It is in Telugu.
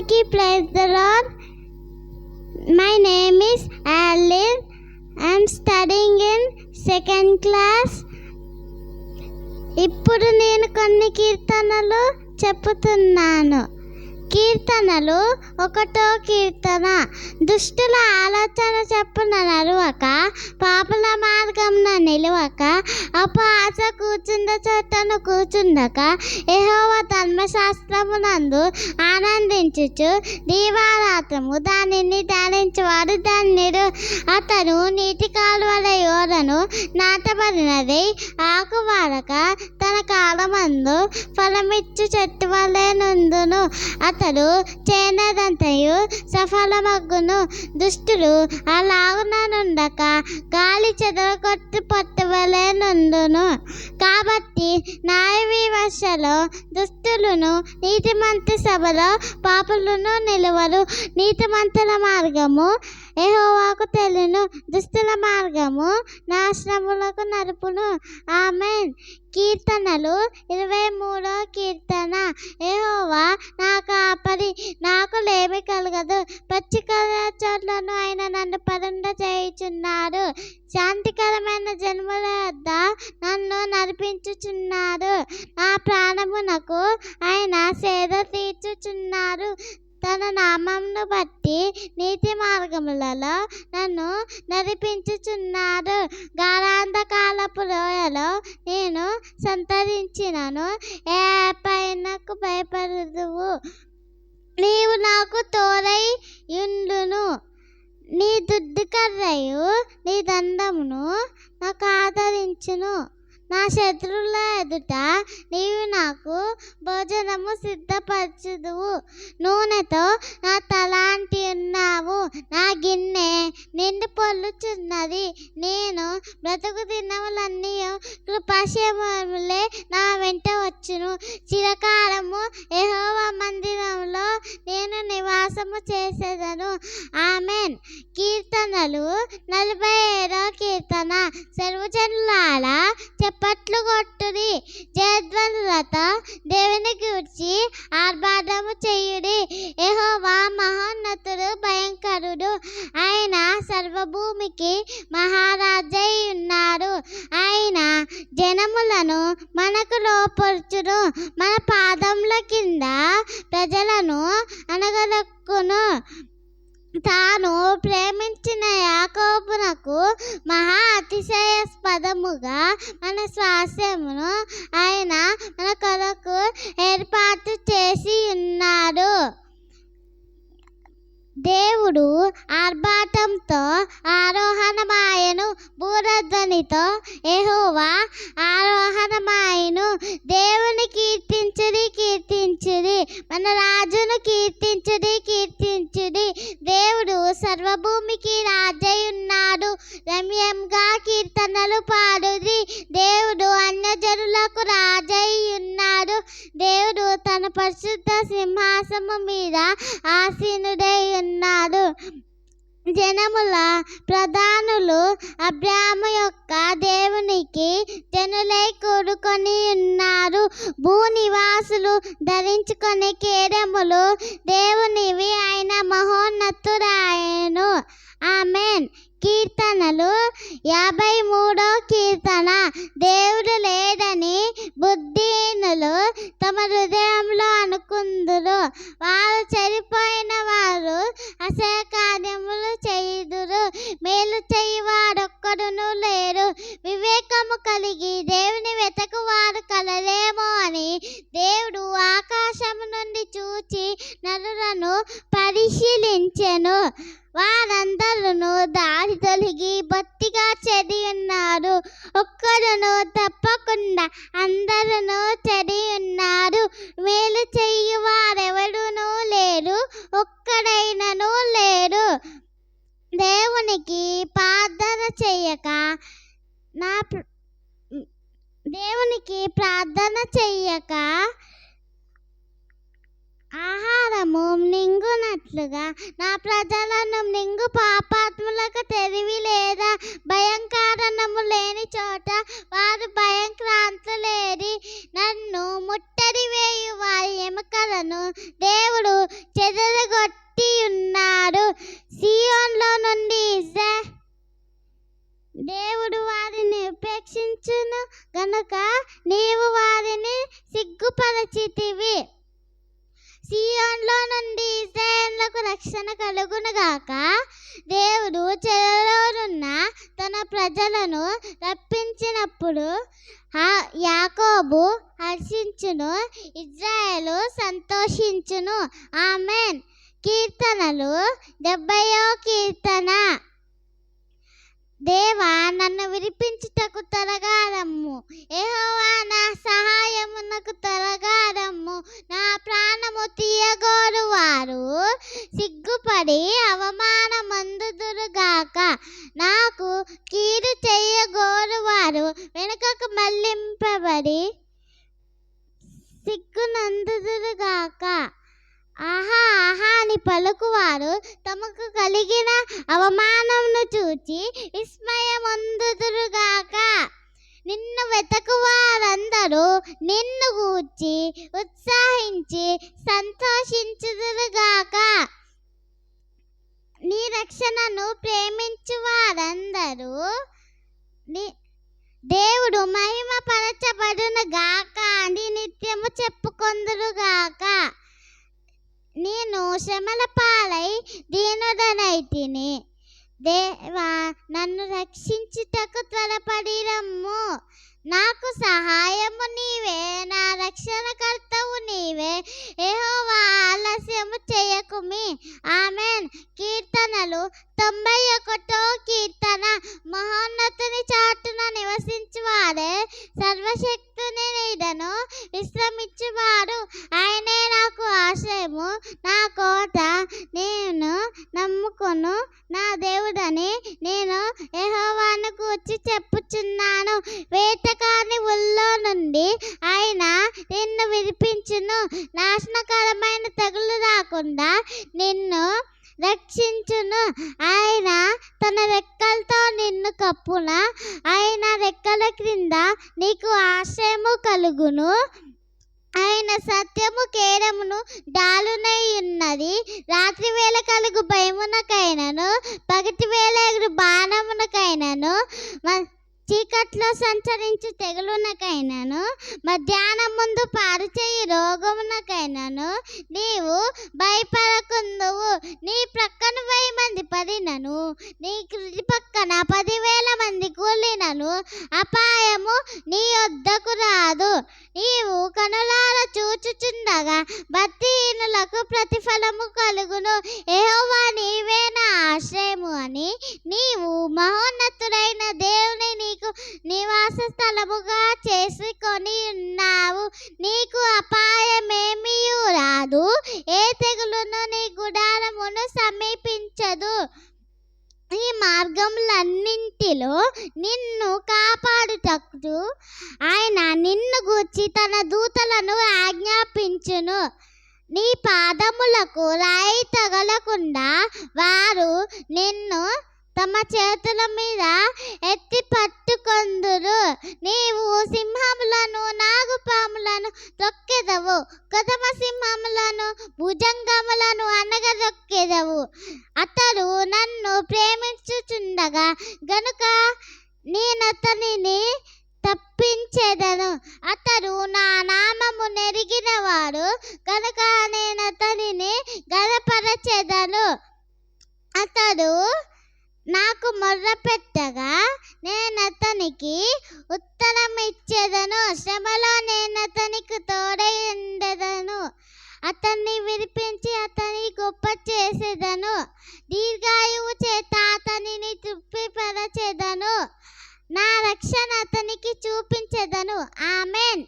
అందరికీ praise the Lord my name is Allen I'm studying in second class. ఇప్పుడు నేను కొన్ని కీర్తనలు చెప్పుతున్నాను. కీర్తనలు ఒకటో కీర్తన. దుష్టుల ఆలోచన చెప్పున నరువక పాపల మార్గంన నిలువక అపహాస కూర్చుంద చోటను కూర్చుండక యెహోవా ధర్మశాస్త్రమునందు ఆనందించుచు దీవారాత్రము దానిని ధ్యానించేవాడు. ధన్యుడు అతను నీటి కాలువల యోరను నాటబడినది. ఆకువారక తన కాలమందు ఫలమిచ్చు చెట్టు వలె నుండును. అతడు చేయనదంతయు సఫలమగ్గును. దుష్టులు అలాగుననుండక గాలి చెదరగొట్టు పట్టువలే నుండును. కాబట్టి న్యాయ విమర్శలో దుష్టులను నీతిమంతి సభలో పాపులను నిలువరు. నీతిమంతుల మార్గము ఏహోవాకు తెలును దుస్తుల మార్గము నాశనములకు నరుపును ఆమెన్. కీర్తనలు ఇరవై మూడో కీర్తన. ఏహోవా నా కాపరి నాకు లేమి కలగదు. పచ్చికల చోట్లను ఆయన నన్ను పరుండ చేయుచున్నారు. శాంతికరమైన జన్మల వద్ద నన్ను నడిపించుచున్నారు. నా ప్రాణమునకు ఆయన సేద తీర్చుచున్నారు. తన నామంను బట్టి నీతి మార్గములలో నన్ను నడిపించుచున్నాడు. గాఢాంధకాలపు లోయలో నేను సంతరించినను. ఏ పైనకు భయపడదువు? నీవు నాకు తోడై ఉండును. నీ దుడ్డు కర్రయు నీ దండమును నాకు ఆదరించును. నా శత్రువుల ఎదుట నీవు నాకు భోజనము సిద్ధపరచుదువు. నూనెతో నా తలాంటి ఉన్నావు. నా గిన్నె నిండు పొల్లుచున్నది. నేను బ్రతుకు దినములన్నీ కృపాశయములే నా వెంట వచ్చును. చిరకాలము ఎహోవ మందిరంలో నేను నివాసము చేసేదను. ఆమెన్. కీర్తనలు నలభై ఏడో కీర్తన. సర్వజనులారా చప్పట్లు కొట్టుడి. జయధ్వనులత దేవుని గూర్చి ఆర్భాటము చేయుడి. యెహోవా మహోన్నతుడు భయంకరుడు. ఆయన సర్వభూమికి మహారాజై ఉన్నారు ఆయన జనములను మనకు లోపరుచును మన పాదముల కింద ప్రజలను అనగలక్కును తాను ప్రేమించిన యాకోబునకు మహా అతిశయాస్పదముగా మన స్వాస్యమును ఆయన మన కొరకు ఏర్పాటు చేసి ఉన్నాడు. దేవుడు ఆర్భాటంతో ఆరోహణమాయను భూరధ్వనితో ఎహోవా ఆరోహణమాయను. దేవుని కీర్తించుడి కీర్తించుడి మన రాజును కీర్తించుడి కీర్తించు సర్వభూమికి రాజయున్నాడు రమ్యంగా కీర్తనలు పాడుది. దేవుడు అన్యజనులకు రాజై దేవుడు తన పరిశుద్ధ సింహాసము మీద ఆసీనుడు జనముల ప్రధానులు అబ్రాము యొక్క దేవునికి జనులై కూడుకొని ఉన్నారు. భూనివాసులు ధరించుకొని కేడములు దేవునివి ఆయన మహోన్నతురాయను. ఆమెన్. కీర్తనలు దేవునికి ప్రార్థన చెయ్యక నా దేవునికి ప్రార్థన చెయ్యక ఆహారము నింగునట్లుగా నా ప్రజలను నింగు పాపాత్ములకు తెలివి లేదా భయం కారణము లేని చోట వారు భయ దేవుడు వారిని ఉపేక్షించును గనుక నీవు వారిని సిగ్గుపరచితివి. సీయోన్లో నుండి ఇజ్రాయేళ్ళకు రక్షణ కలుగును గాక. దేవుడు చెరలోనున్న తన ప్రజలను రప్పించినప్పుడు యాకోబు హర్షించును ఇజ్రాయేలు సంతోషించును. ఆమెన్. కీర్తనలు డెబ్బయో కీర్తన. దేవా నన్ను విడిపించుటకు తొలగారమ్ము ఏహోవా నా సహాయమునకు తొలగారమ్ము నా ప్రాణము తీయగోరు వారు సిగ్గుపడి అవమానమందుదురుగాక. నాకు కీడు చెయ్యగోరు వారు వెనుకకు మళ్ళింపబడి సిగ్గునందుదురుగాక. ఆహా ఆహా అని పలుకువారు తమకు కలిగిన అవమానమును చూచి విస్మయమందుదురుగాక. నిన్ను వెతకు వారందరూ నిన్ను గూర్చి ఉత్సాహించి సంతోషించుదురుగాక. నీ రక్షణను ప్రేమించు వారందరూ నీ దేవుడు మహిమ గాక అని నిత్యము చెప్పుకొందురుగాక. గాక నేను శ్రమల పాలై దీనుడనైతిని దేవా నన్ను రక్షించుటకు త్వరపడి రమ్ము నాకు సహాయము నీవే నా రక్షణకర్తవు నీవే ఏహోవా ఆలస్యము చేయకుమి ఆమెన్ కీర్తనలు తొంభై ఒకటో కీర్తన మహోన్నతుని చాటున నివసించువారే సర్వశక్తుని నీడను విశ్రమించువాడు ఆయనే నాకు ఆశ్రయము నా కోట నేను నమ్ముకొను. నా దేవుడని నేను యహోవాను కూర్చి చెప్పుచున్నాను. వేటకాని ఊళ్ళో నుండి ఆయన నిన్ను విడిపించును నాశనకరమైన తెగులు రాకుండా నిన్ను రక్షించును ఆయన తన రెక్కలతో నిన్ను కప్పున ఆయన రెక్కల క్రింద నీకు ఆశ్రయము కలుగును. ఆయన సత్యము కేరమును డాలునై ఉన్నది. రాత్రి వేళ కలుగు భయమునకైనను పగటి వేళ ఎగురు బాణమునకైనను చీకట్లో సంచరించి తెగులునకైనను మధ్యాహ్నం ముందు పారుచేయి రోగమునకైనను నీవు భయపడకుందువు. నీ ప్రక్కన వెయ్యి మంది పడినను. నీ కృతి పక్కన పదివేల మంది కూలినను అపాయము నీ వద్దకు రాదు నీవు కనులార చూచుచుండగా భక్తిహీనులకు ప్రతిఫలము కలుగును. ఏహోవా నీవే నా ఆశ్రయము అని నీవు మహోన్నతుడైన దేవుని నీకు నివాస స్థలముగా చేసుకొని ఉన్నావు. నీకు అపాయమేమీ రాదు. ఏ తెగులును నీ గుడారమును సమీపించదు. ఈ మార్గములన్నింటిలో నిన్ను కాపాడుటకు ఆయన నిన్ను గూర్చి తన దూతలను ఆజ్ఞాపించును. నీ పాదములకు రాయి తగలకుండా వారు నిన్ను తమ చేతుల మీద ఎత్తి పట్టుకొందురు. నీవు సింహములను నాగుపాములను తొక్కెదవు. కదమ సింహములను భుజంగములను అనగదొక్కెదవు అతడు నన్ను ప్రేమించుచుండగా గనుక నేనతనిని తప్పించేద నేను అతనికి తోడై ఉండదను అతన్ని విడిపించి అతని గొప్ప చేసేదను. దీర్ఘాయువు చేత అతనిని తృప్తిపరచేదను. నా రక్షణ అతనికి చూపించేదను. ఆమెన్.